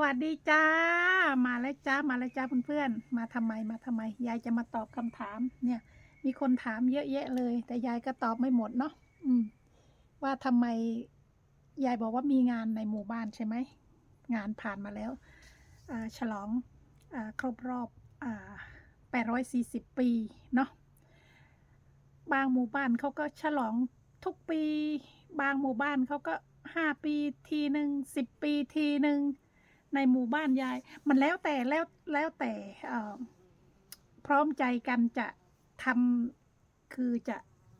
วัสดีจ้า มาแล้วจ้า มาแล้วจ้าเพื่อนๆ มาทำไม มาทำไม ยายจะมาตอบคำถาม เนี่ย มีคนถามเยอะแยะเลย แต่ยายก็ตอบไม่หมดเนาะ อืม ว่าทำไม ยายบอกว่ามีงานในหมู่บ้านใช่ไหม งานผ่านมาแล้ว ฉลองอครบรอบอ่าแปดร้อยสี่สิบปีเนาะ บางหมู่บ้านเขาก็ฉลองทุกปี บางหมู่บ้านเขาก็ห้าปีทีหนึ่งสิบปีทีหนึ่ง ในหมู่บ้านยาย มันแล้วแต่แล้วแล้วแต่พร้อมใจกันจะทำคือจะ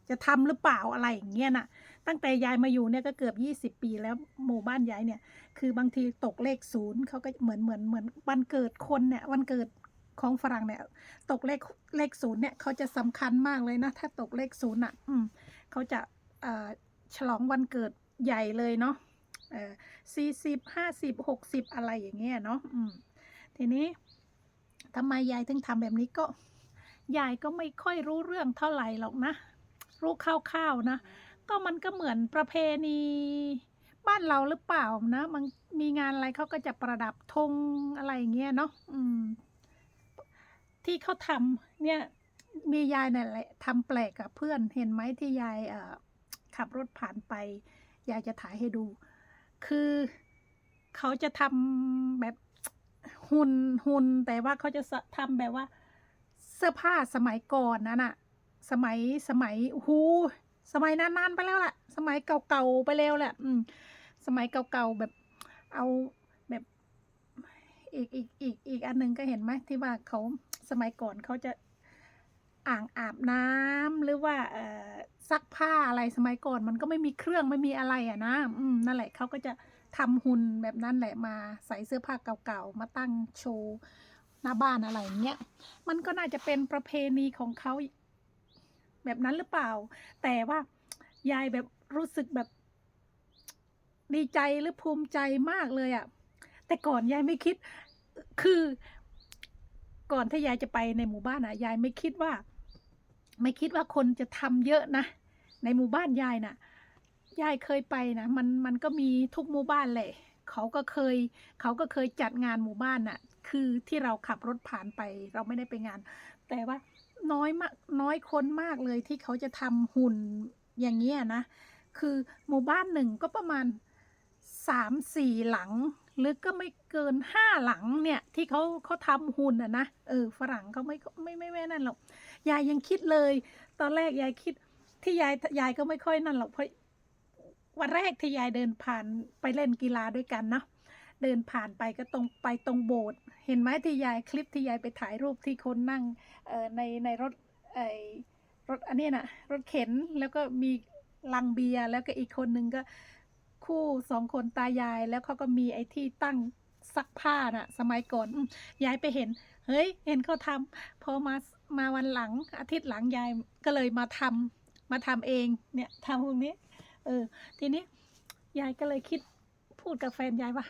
จะทำหรือเปล่าอะไรอย่างเงี้ยน่ะ ตั้งแต่ยายมาอยู่เนี่ยก็เกือบยี่สิบปีแล้วหมู่บ้านยายเนี่ย คือบางทีตกเลขศูนย์เขาก็เหมือนเหมือนเหมือนวันเกิดคนเนี่ยวันเกิดของฝรั่งเนี่ย ตกเลขเลขศูนย์เนี่ยเขาจะสำคัญมากเลยนะ ถ้าตกเลขศูนย์อะ อืมเขาจะฉลองวันเกิดใหญ่เลยเนาะ เออสี่สิบห้าสิบหกสิบอะไรอย่างเงี้ยเนาะทีนี้ทำไมยายถึงทำแบบนี้ก็ยายก็ไม่ค่อยรู้เรื่องเท่าไหร่หรอกนะ รู้คร่าวๆนะ ก็มันก็เหมือนประเพณีบ้านเราหรือเปล่านะมันมีงานอะไรเขาก็จะประดับธงอะไรอย่างเงี้ยเนาะที่เขาทำเนี่ยมียายนั่นแหละทำแปลกกับเพื่อนเห็นไหมที่ยายขับรถผ่านไป ยายจะถ่ายให้ดู คือเขาจะทำแบบหุ่นหุ่นแต่ว่าเขาจะทำแบบว่า เสื้อผ้าสมัยก่อนนั่นอะสมัยสมัยหูสมัยนานๆไปแล้วแหละสมัยเก่าๆไปแล้วแหละอืมสมัยเก่าๆแบบเอาแบบอีกอีกอีกอีกอันหนึ่งก็เห็นไหมที่ว่าเขาสมัยก่อนเขาจะ อ่างอาบน้ำหรือว่าซักผ้าอะไรสมัยก่อน มันก็ไม่มีเครื่องไม่มีอะไรอะนะอืมนั่นแหละเขาก็จะทำหุ่นแบบนั้นแหละมาใส่เสื้อผ้าเก่าๆมาตั้งโชว์หน้าบ้านอะไรอย่างเงี้ยมันก็น่าจะเป็นประเพณีของเขาแบบนั้นหรือเปล่า แต่ว่ายายแบบรู้สึกแบบดีใจหรือภูมิใจมากเลยอะ่ะ แต่ก่อนยายไม่คิด คือ ก่อนที่ยายจะไปในหมู่บ้านอะ ยายไม่คิดว่า ไม่คิดว่าคนจะทำเยอะนะ ในหมู่บ้านยายน่ะ ยายเคยไปนะมันมันก็มีทุกหมู่บ้านแหละเขาก็เคย เขาก็เคยจัดงานหมู่บ้านน่ะ คือที่เราขับรถผ่านไป เราไม่ได้ไปงาน แต่ว่าน้อยมากน้อยคนมากเลยที่เขาจะทำหุ่นอย่างเงี้ยนะ คือหมู่บ้านหนึ่งก็ประมาณสามสี่หลัง หรือก็ไม่เกินห้าหลังเนี่ย ที่เขาเขาทำหุ่นอะนะเออฝรั่งเขาไม่ไม่ไม่ไม่นั่นหรอกยายยังคิดเลย ตอนแรกยายคิดที่ยายยายก็ไม่ค่อยนั่นหรอกเพราะวันแรกที่ยายเดินผ่านไปเล่นกีฬาด้วยกันเนาะเดินผ่านไปก็ตรงไปตรงโบสถ์เห็นไหมที่ยายคลิปที่ยายไปถ่ายรูปที่คนนั่งเอ่อในในรถไอรถอันนี้นะรถเข็นแล้วก็มีลังเบียร์แล้วก็อีกคนนึงก็ คู่สองคนตายายแล้วเขาก็มีไอ้ที่ตั้งซักผ้าน่ะ สมัยก่อนยายไปเห็น เฮ้ย เห็นเขาทำพอมามาวันหลัง อาทิตย์หลังยายก็เลยมาทำมาทำเองเนี่ยทำพวกนี้ เออ ทีนี้ยายก็เลยคิดพูดกับแฟนยายว่า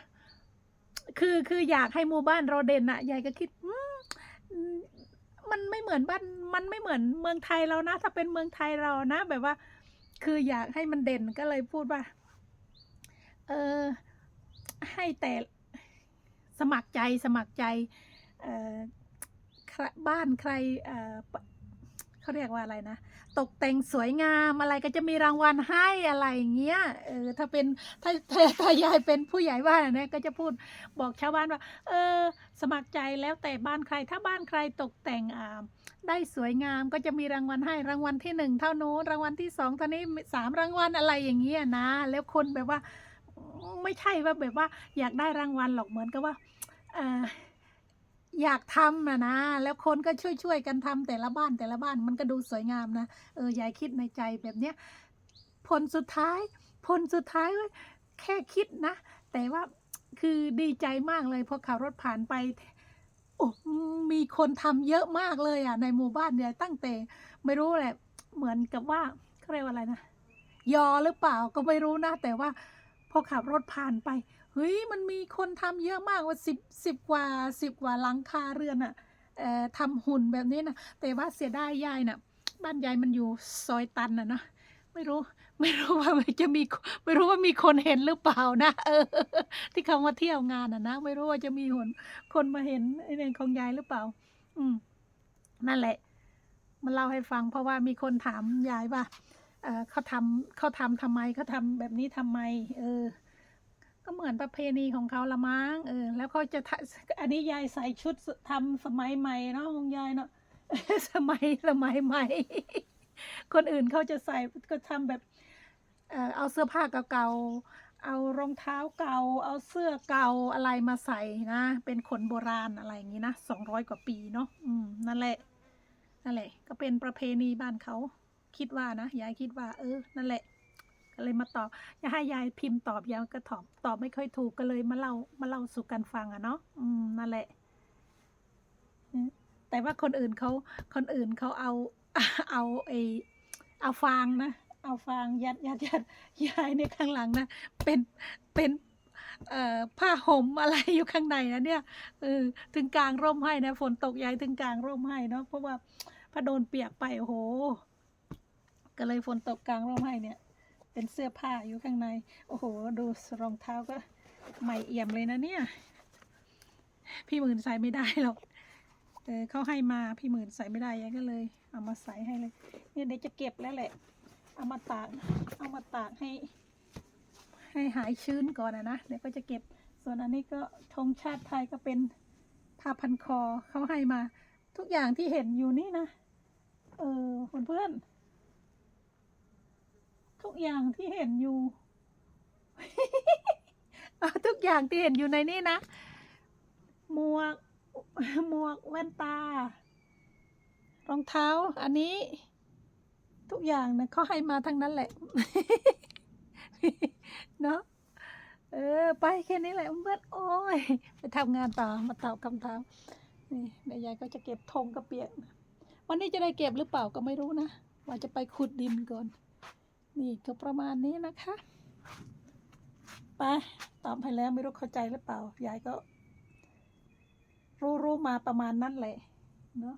คือคืออยากให้หมู่บ้านเราเด่นอะยายก็คิดมันไม่เหมือนบ้าน มันไม่เหมือนเมืองไทยเรานะ ถ้าเป็นเมืองไทยเรานะ แบบว่า คืออยากให้มันเด่นก็เลยพูดว่า เออให้แต่สมัครใจสมัครใจเออบ้านใครเออเขาเรียกว่าอะไรนะ ตกแต่งสวยงามอะไรก็จะมีรางวัลให้อะไรอย่างเงี้ยเออถ้าเป็นถ้าถ้าถายายเป็นผู้ใหญ่บ้านนะก็จะพูดบอกชาวบ้านว่า เออ สมัครใจแล้วแต่บ้านใคร ถ้าบ้านใครตกแต่งอ่าได้สวยงามก็จะมีรางวัลให้รางวัลที่หนึ่งเท่านู้นรางวัลที่สองเท่านี้สามรางวัลอะไรอย่างเงี้ยนะ แล้วคนแบบว่า ไม่ใช่ว่าแบบว่าอยากได้รางวัลหรอกเหมือนกับว่าเอออยากทำนะนะ แล้วคนก็ช่วยๆกันทำแต่ละบ้านแต่ละบ้านมันก็ดูสวยงามนะเออยายคิดในใจแบบเนี้ยผลสุดท้ายผลสุดท้ายแค่คิดนะ แต่ว่าคือดีใจมากเลยพอขับรถผ่านไปโอ้มีคนทำเยอะมากเลยอะ ในหมู่บ้านเนี่ยตั้งแต่ไม่รู้แหละ เหมือนกับว่าเขาเรียกว่าอะไรนะยอหรือเปล่าก็ไม่รู้นะแต่ว่า พอขับรถผ่านไป เฮ้ย มันมีคนทำเยอะมากว่าสิบสิบกว่าสิบกว่าหลังคาเรือนอะเอ่อทำหุ่นแบบนี้นะแต่ว่าเสียดายยายน่ะ บ้านยายมันอยู่ซอยตันอะเนาะไม่รู้ ไม่รู้ว่าจะมีไม่รู้ว่ามีคนเห็นหรือเปล่านะเออ ที่เขามาเที่ยวงานอะนะไม่รู้ว่าจะมีคนคนมาเห็นไอ้เรื่องของยายหรือเปล่า อืม นั่นแหละ มันเล่าให้ฟังเพราะว่ามีคนถามยายว่า เขาทำเขาทำทำไมเขาทำแบบนี้ทำไม เออ ก็เหมือนประเพณีของเขาละมั้งเออ แล้วเขาจะทะอันนี้ยายใส่ชุดทำสมัยใหม่เนาะของยายเนาะสมัยสมัยใหม่ คนอื่นเขาจะใส่ก็ทำแบบเออเอาเสื้อผ้าเก่าๆ เอารองเท้าเก่า เอาเสื้อเก่าอะไรมาใส่นะ เป็นขนโบราณอะไรอย่างนี้นะสองร้อยกว่าปีเนาะ อืม นั่นแหละ นั่นแหละ ก็เป็นประเพณีบ้านเขา คิดว่านะยายคิดว่า เออ นั่นแหละ ก็เลยมาตอบอย่าให้ยายพิมพ์ตอบยายก็ตอบตอบไม่ค่อยถูกก็เลยมาเล่ามาเล่าสู่กันฟังอะเนาะอืมนั่นแหละแต่ว่าคนอื่นเขาคนอื่นเขาเอาเอาไอเอาฟางนะเอาฟางยัดยัดยัดยายในข้างหลังนะเป็นเป็นเอ่อผ้าห่มอะไรอยู่ข้างในนะเนี่ยเออถึงกลางร่มให้นะฝนตกยายถึงกลางร่มให้เนาะเพราะว่าพอโดนเปียกไปโอ้โห ก็เลยฝนตกกลางร่มให้เนี่ย เป็นเสื้อผ้าอยู่ข้างใน โอ้โห ดูรองเท้าก็ใหม่เอี่ยมเลยนะเนี่ย พี่หมื่นใส่ไม่ได้หรอกเออเขาให้มาพี่หมื่นใส่ไม่ได้ยายก็เลย เอามาใส่ให้เลย เนี่ยเดี๋ยวจะเก็บแล้วแหละ เอามาตาก เอามาตากให้ ให้หายชื้นก่อนนะนะ เดี๋ยวก็จะเก็บ ส่วนอันนี้ก็ธงชาติไทยก็เป็นผ้าพันคอเขาให้มา ทุกอย่างที่เห็นอยู่นี่นะ เออเพื่อนๆ ทุกอย่างที่เห็นอยู่ เอาทุกอย่างที่เห็นอยู่ในนี่นะ หมวก หมวกแว่นตา รองเท้า อันนี้ ทุกอย่างนะเขาให้มาทั้งนั้นแหละ เนาะเออ ไปแค่นี้แหละเพื่อนโอ้ย ไปทำงานต่อ มาตอบคำถาม นี่เดี๋ยวยายก็จะเก็บธงกระเปียกนะวันนี้จะได้เก็บหรือเปล่าก็ไม่รู้นะ ว่าจะไปขุดดินก่อน นี่ก็ประมาณนี้นะคะไปตอบไปแล้วไม่รู้เข้าใจหรือเปล่ายายก็ รู้ๆมาประมาณนั้นแหละเนาะ